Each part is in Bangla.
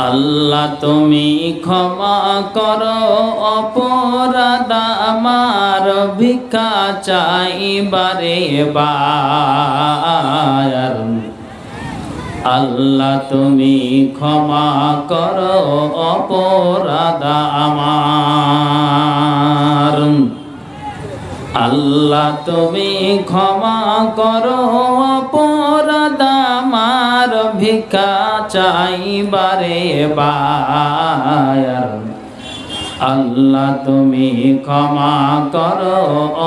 আল্লাহ তুমি ক্ষমা করো, অপরাধ আমার ভিক্ষা চাই বারে আল্লাহ তুমি ক্ষমা করো, অপরাধ আমার। আল্লাহ তুমি ক্ষমা করো অপরাধ আমার ভিক্ষা চাই বারে বার আল্লাহ, তুমি ক্ষমা করো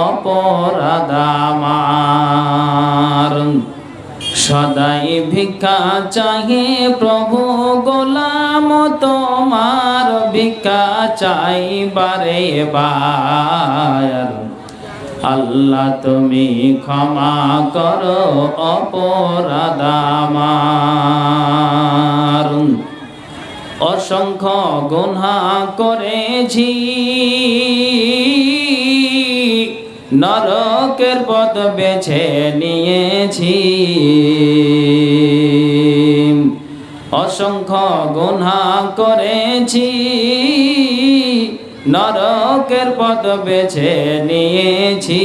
অপরাধ আমার সদাই ভিক্ষা চাহে প্রভু গোলাম, তোমার ভিক্ষা চাই বারে বার আল্লাহ তুমি ক্ষমা করো অপরাধ অসংখ্য গুনহা করেছি। নরকের পথ বেছে নিয়েছি। অসংখ্য গুনহা করেছি। নরকের পথ বেছে নিয়েছি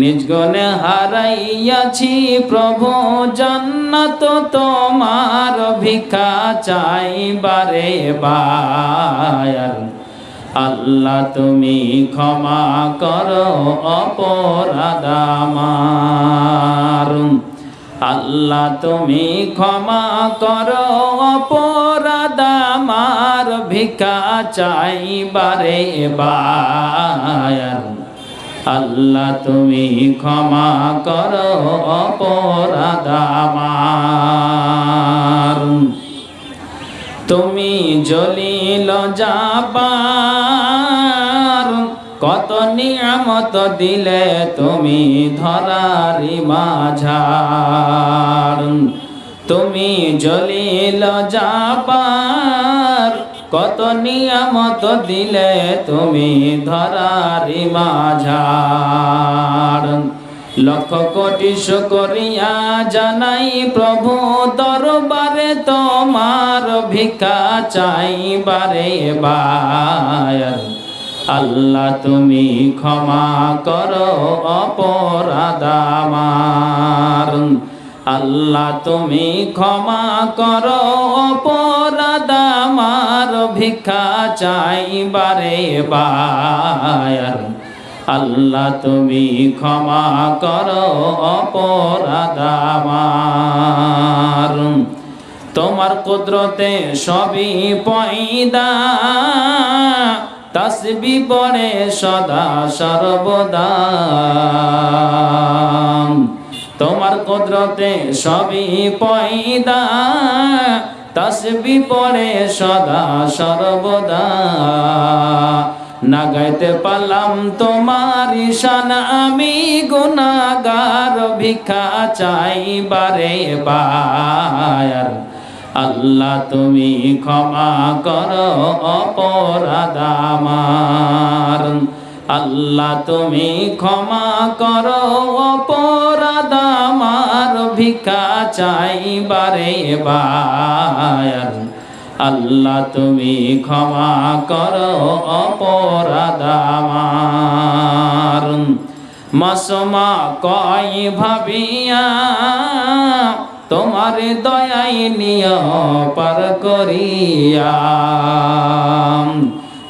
নিজ গুণে হারাইয়াছি, প্রভু, জান্নাত তোমার ভিক্ষা চাই বারে আল্লাহ, তুমি ক্ষমা করো অপরাধ আমার। আল্লাহ, তুমি ক্ষমা করো আমার ভিক্ষা চাই বারে বার আল্লাহ, তুমি ক্ষমা করো অপরাধ তুমি জলিল যাবার কত নিয়ামত দিলে তুমি ধরারি মাঝার। তুমি জলিল যাবার কত নিয়ামত দিলে তুমি ধরারি মাঝার? লক্ষ কোটি শুকরিয়া জানাই প্রভু দরবারে, তোমার ভিক্ষা চাই বারে বার আল্লাহ তুমি ক্ষমা করো অপরাধ আমার। আল্লাহ, তুমি ক্ষমা করো, অপরাধ আমার ভিক্ষা চাই বারে বার আল্লাহ, তুমি ক্ষমা করো, অপরাধ আমার। তোমার কুদরতে সবই পয়দা, তসবি পড়ে সদা সর্বদা। কুদরতে সবই পয়দা। তসবি পড়ে সদা সর্বদা। না গাইতে পারলাম তোমার ঈশান, আমি গুনাগার ভিক্ষা চাই বারে বার আল্লাহ তুমি ক্ষমা করো অপরাধ আমার। আল্লাহ, তুমি ক্ষমা করো, অপরাধ আমার ভিক্ষা চাই বারে বার আল্লাহ, তুমি ক্ষমা করো, অপরাধ আমার। মাসমা, কয় ভাবিয়া, তোমার দয়াই নিয় পার করিয়া।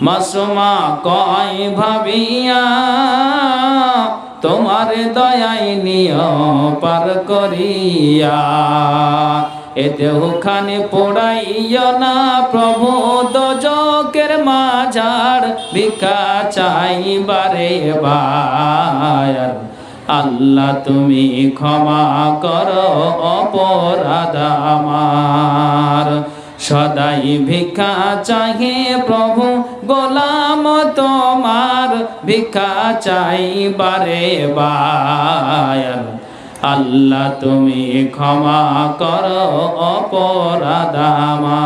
মাসমা কয় ভাবিয়া, তোমার দয়াই নিয় পার করিয়া। এতে ওখানে পড়াইয় না প্রভু দজকের মাঝার ভিক্ষা চাই বারে বার আল্লাহ তুমি ক্ষমা করো, অপরাধ আমার। সদাই ভিক্ষা চাহে প্রভু গোলাম তোমার। ভিক্ষা চাই বারে বার আল্লাহ তুমি ক্ষমা করো অপরাধ আমার।